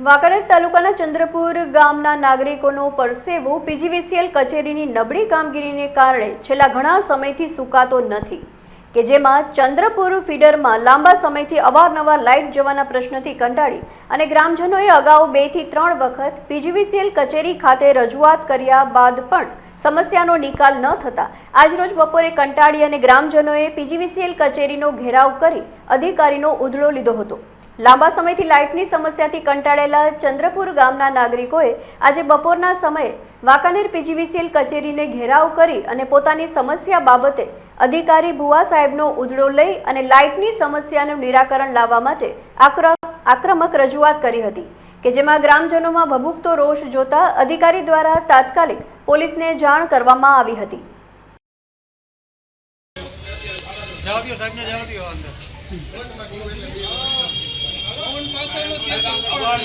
વાંકાનેર તાલુકાના ચંદ્રપુર ગામના નાગરિકોનો પરસેવો પીજીવીસીએલ કચેરીની નબળી કામગીરીને કારણે છેલ્લા ઘણા સમયથી સુકાતો નથી, કે જેમાં ચંદ્રપુર ફીડરમાં લાંબા સમયથી અવારનવાર લાઇટ જવાના પ્રશ્નથી કંટાળી અને ગ્રામજનોએ અગાઉ બેથી ત્રણ વખત પીજીવીસીએલ કચેરી ખાતે રજૂઆત કર્યા બાદ પણ સમસ્યાનો નિકાલ ન થતા આજરોજ બપોરે કંટાળી અને ગ્રામજનોએ પીજીવીસીએલ કચેરીનો ઘેરાવ કરી અધિકારીનો ઉધળો લીધો હતો. લાંબા સમયથી લાઇટની સમસ્યાથી કંટાળેલા ચંદ્રપુર ગામના નાગરિકોએ આજે બપોરના સમયે વાંકાનેર પીજીવીસીએલ કચેરીને ઘેરાવ કરી અને પોતાની સમસ્યા બાબતે અધિકારી ભુવા સાહેબનો ઉધડો લઈ અને લાઇટની સમસ્યાનું નિરાકરણ લાવવા માટે આક્રમક રજૂઆત કરી હતી, કે જેમાં ગ્રામજનોમાં ભભૂકતો રોષ જોતા અધિકારી દ્વારા તાત્કાલિક પોલીસને જાણ કરવામાં આવી હતી. જવાબ સાહેબને જવા Agora,